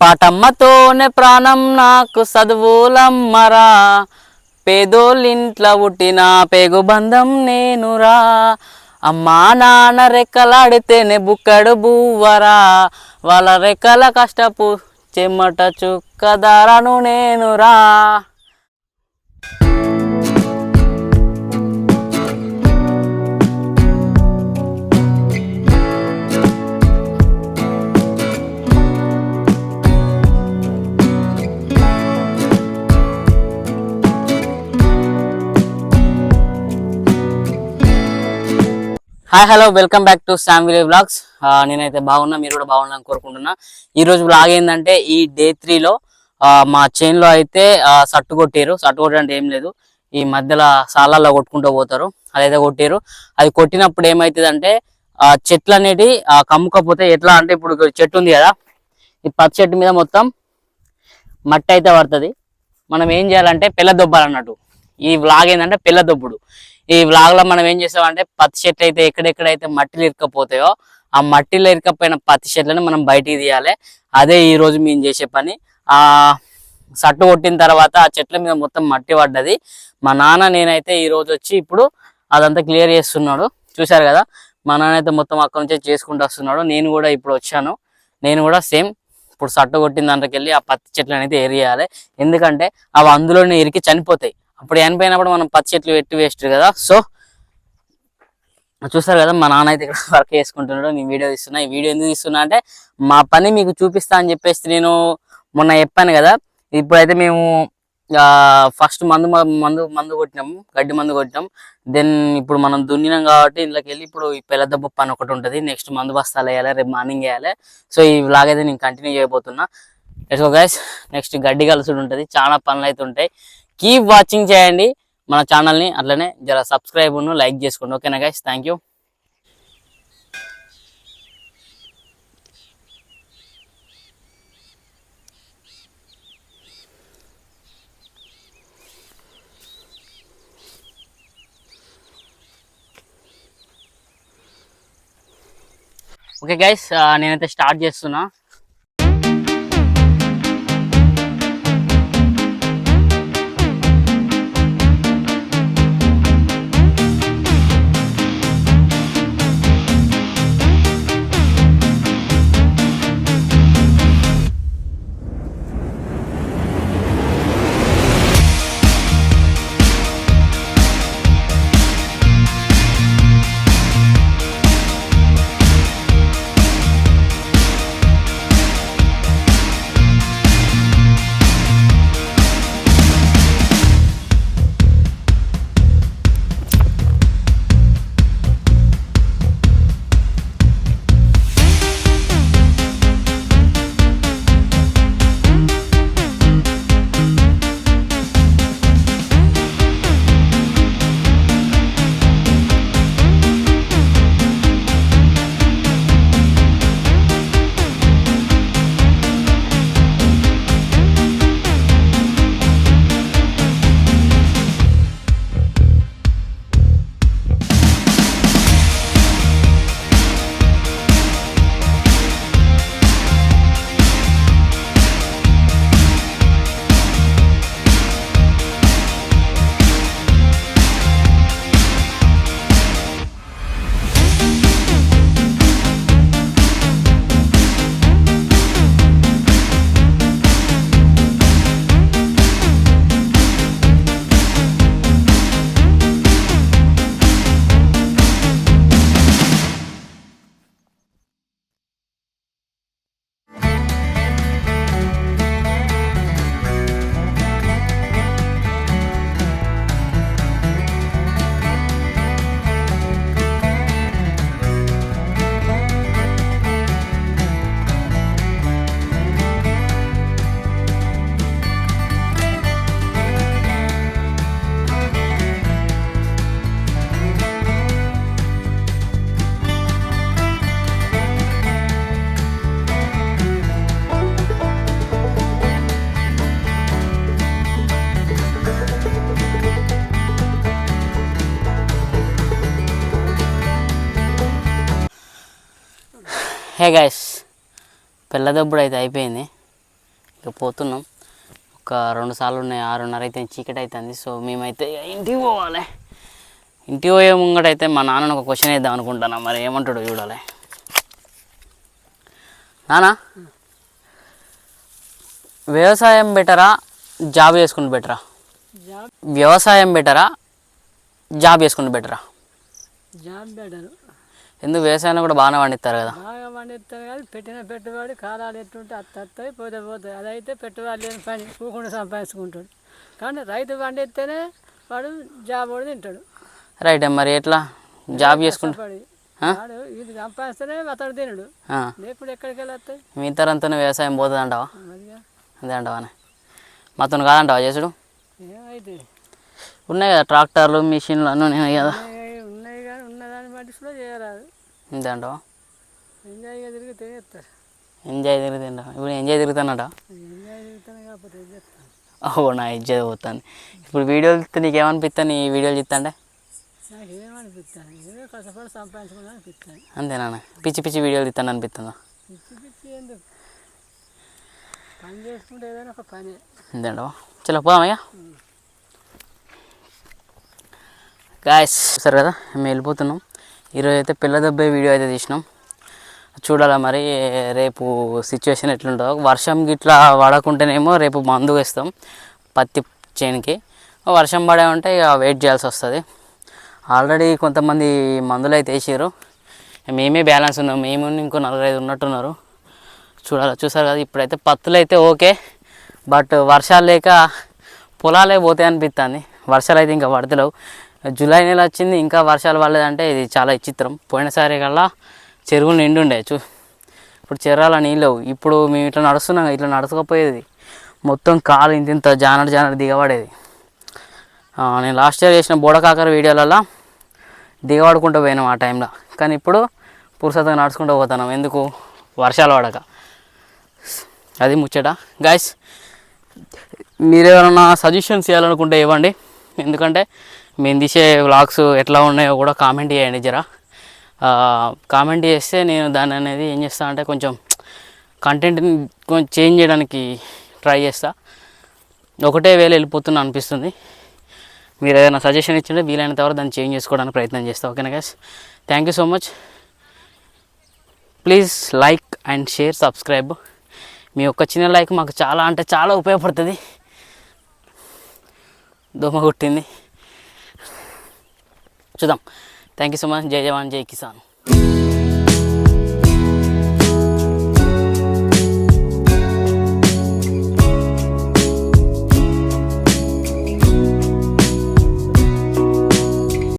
పాటమ్మతోనే ప్రాణం నాకు చదువులమ్మరా పేదోళ్ళింట్ల పుట్టిన పేగు బంధం నేనురా. అమ్మా నాన్న రెక్కలాడితేనే బుక్కడు బువ్వరా. వాళ్ళ రెక్కల కష్టపు చెమట చుక్కదారను నేనురా. Hi hello welcome back to Sam Wiley blogs నేనైతే బాగున్నా మీరు కూడా బాగున్నాను కోరుకుంటున్నా. ఈ రోజు బ్లాగ్ ఏంటంటే ఈ డే త్రీలో మా చైన్లో అయితే సట్టు కొట్టారు. సట్టు కొట్టడం ఏం లేదు. ఈ మధ్యలో సాలాల్లో కొట్టుకుంటూ పోతారు. అదైతే కొట్టారు. అది కొట్టినప్పుడు ఏమవుతుందంటే అంటే చెట్లు అనేటి కమ్ముకపోతే ఎట్లా అంటే ఇప్పుడు చెట్టు ఉంది కదా ఈ పచ్చ చెట్టు మీద మొత్తం మట్టి అయితే పడుతుంది. మనం ఏం చేయాలంటే పిల్ల దొబ్బాలన్నట్టు. ఈ వ్లాగ్ ఏంటంటే పిల్ల దొబ్బుడు. ఈ వ్లాగ్లో మనం ఏం చేసామంటే పత్తి చెట్లు అయితే ఎక్కడెక్కడైతే మట్టిలు ఇరకపోతాయో ఆ మట్టిలో ఇరకపోయిన పత్తి చెట్లను మనం బయటికి తీయాలి. అదే ఈ రోజు మేము చేసే పని. ఆ సట్టు కొట్టిన తర్వాత ఆ చెట్ల మీద మొత్తం మట్టి పడ్డది. మా నాన్న నేనైతే ఈ రోజు వచ్చి ఇప్పుడు అదంతా క్లియర్ చేస్తున్నాడు. చూశారు కదా? మా నాన్న అయితే మొత్తం అక్కడ నుంచే చేసుకుంటూ వస్తున్నాడు. నేను కూడా ఇప్పుడు వచ్చాను. నేను కూడా సేమ్ ఇప్పుడు సట్టు కొట్టిన దాంట్లోకి వెళ్ళి ఆ పత్తి చెట్లు అనేది ఏరియాలి ఎందుకంటే అవి అందులోనే ఇరికి చనిపోతాయి. అప్పుడు చనిపోయినప్పుడు మనం పచ్చి చెట్లు పెట్టి వేస్ట్ కదా. సో చూస్తారు కదా మా నాన్న అయితే ఇక్కడ వర్క్ చేసుకుంటున్నాడు నేను వీడియో తీస్తున్నా. ఈ వీడియో ఎందుకు తీస్తున్నా అంటే మా పని మీకు చూపిస్తా అని చెప్పేసి నేను మొన్న చెప్పాను కదా. ఇప్పుడైతే మేము ఫస్ట్ మందు మందు మందు కొట్టినాము గడ్డి మందు కొట్టినాం. దెన్ ఇప్పుడు మనం దున్నినాం కాబట్టి ఇంట్లోకి వెళ్ళి ఇప్పుడు ఈ పెద్ద బొప్ప ఒకటి ఉంటుంది. నెక్స్ట్ మందు బస్తాలు వేయాలి రేపు మార్నింగ్ వేయాలి. సో ఈ వ్లాగ్ అయితే నేను కంటిన్యూ చేయబోతున్నా. సో గైస్ నెక్స్ట్ గడ్డి కలుసుడు ఉంటుంది. చాలా పనులు అయితే ఉంటాయి. కీప్ వాచింగ్ చేయండి. మన ఛానల్ని అట్లనే జర సబ్స్క్రైబ్ లైక్ చేసుకోండి. ఓకేనా guys thank you okay guys నేనైతే స్టార్ట్ చేస్తున్నా. హే గైస్ పిల్ల దప్పుడు అయితే అయిపోయింది. ఇక పోతున్నాం. ఒక రెండు సార్లు ఉన్నాయి ఆరున్నర అయితే చీకటి అవుతుంది సో మేమైతే ఇంటికి పోవాలి. ఇంటికి పోయే ముంగటైతే మా నాన్నని ఒక క్వశ్చన్ వేద్దాం అనుకుంటున్నా మరి ఏమంటాడు చూడాలి. నానా? వ్యవసాయం బెటరా జాబ్ చేసుకుంటూ బెటరా? వ్యవసాయం బెటరా జాబ్ చేసుకుంటూ బెటరా? Job better. ఎందుకు వ్యవసాయంలో కూడా బాగానే పండిస్తారు కదా? బాగా పండిస్తారు కానీ పెట్టిన పెట్టుబడి కాలాలు ఎట్టుంటే అత్త వస్తాయి పోతే పోతాయి. అదైతే పెట్టుబడి లేని పని కూకుండా సంపాదించుకుంటాడు. కానీ రైతు పండిస్తేనే వాడు జాబ్ కూడా తింటాడు. రైట్ మరి ఎట్లా? జాబ్ చేసుకుంటూ కష్టపడి. ఆ? వాడు ఇది సంపాదిస్తేనే అతడు తినడు. లేకుండా ఎక్కడికి వెళ్ళి వస్తాయి మీ తరంతోనే వ్యవసాయం పోతుంది అంటావా? అదే అంటావానే. మాతో కాదంటావా చేసుడు? ఏమైతే ఉన్నాయి కదా ట్రాక్టర్లు మిషన్లు అన్నీ ఉన్నాయి కదా ఉన్నాయి ఉన్నాయి కానీ ఉన్నదాన్ని బట్టి కూడా చేయరాదు అంతే అంటావా ఎంజాయ్గా తిరిగి తిరిగిస్తారు. ఎంజాయ్ తిరుగుతుంటా ఇప్పుడు ఎంజాయ్ తిరుగుతానట? ఎంజాయ్ తిరుగుతాను కాకపోతే ఓ నా ఎంజాయ్ పోతుంది. ఇప్పుడు వీడియోలు తీస్తే నీకేమనిపిస్తుంది ఈ వీడియోలు చూస్తుంటే నాకు ఏమనిపిస్తాను ఏదో కష్టపడి సంపాదించుకుని అనిపిస్తాను. అంతేనా పిచ్చి పిచ్చి వీడియోలు తీస్తాను అనిపిస్తుందా? పిచ్చి పిచ్చి ఎందుకు? పని చేసుకుంటే ఏదైనా ఒక పని. చలో పోదామయ్యా గాయస్ సరే కదా? మేము వెళ్ళిపోతున్నాం. ఈరోజు అయితే పిల్ల దెబ్బే వీడియో అయితే తీసినాం. చూడాలా మరి రేపు సిచ్యువేషన్ ఎట్లుంటుందో. వర్షం గిట్లా పడకుంటేనేమో రేపు మందు వేస్తాం పత్తి చేనుకి. వర్షం పడే ఉంటే ఇక వెయిట్ చేయాల్సి వస్తుంది. ఆల్రెడీ కొంతమంది మందులు అయితే వేసారు మేమే బ్యాలెన్స్ ఉన్నాం. మేము ఇంకో నలుగురు ఐదు ఉన్నట్టున్నారు. చూడాలి చూసారు కదా ఇప్పుడైతే పత్తులు అయితే ఓకే. బట్ వర్షాలు లేక పొలాలే పోతాయి అనిపిస్తుంది వర్షాలు అయితే ఇంకా పడతలేవు. జూలై నెల వచ్చింది ఇంకా వర్షాలు పడలేదంటే ఇది చాలా విచిత్రం. పోయినసారి కల్లా చెరువులు నిండుండే చూ ఇప్పుడు చెరాల నీళ్ళు లేవు. ఇప్పుడు మేము ఇట్లా నడుస్తున్నాం ఇట్లా నడచకపోయేది. మొత్తం కాలు ఇంత ఇంత జానడు జానడు దిగబడేది. నేను లాస్ట్ ఇయర్ చేసిన బోడకాకర వీడియోలలో దిగబడుకుంటూ పోయినాం ఆ టైంలో కానీ ఇప్పుడు పురుషత్వం నడుచుకుంటూ పోతున్నాం. ఎందుకు? వర్షాలు పడక. అది ముచ్చట. గాయస్ మీరు ఏమైనా సజెషన్స్ ఇవ్వాలనుకుంటే ఇవ్వండి. ఎందుకంటే మేము తీసే వ్లాగ్స్ ఎట్లా ఉన్నాయో కూడా కామెంట్ చేయండి జరా. కామెంట్ చేస్తే నేను దాని అనేది ఏం చేస్తా అంటే కొంచెం కంటెంట్ని కొంచెం చేంజ్ చేయడానికి ట్రై చేస్తా. ఒకటే వేళ వెళ్ళిపోతున్నా అనిపిస్తుంది. మీరు ఏదైనా సజెషన్ ఇచ్చింటే వీలైనంత వరకు దాన్ని చేంజ్ చేసుకోవడానికి ప్రయత్నం చేస్తా. ఓకేనా guys thank you so much please like and share subscribe మీ యొక్క చిన్న లైక్ మాకు చాలా అంటే చాలా ఉపయోగపడుతుంది. దోమ కొట్టింది. చూద్దాం. థ్యాంక్ యూ సో మచ్ జై జవాన్ జై కిసాన్.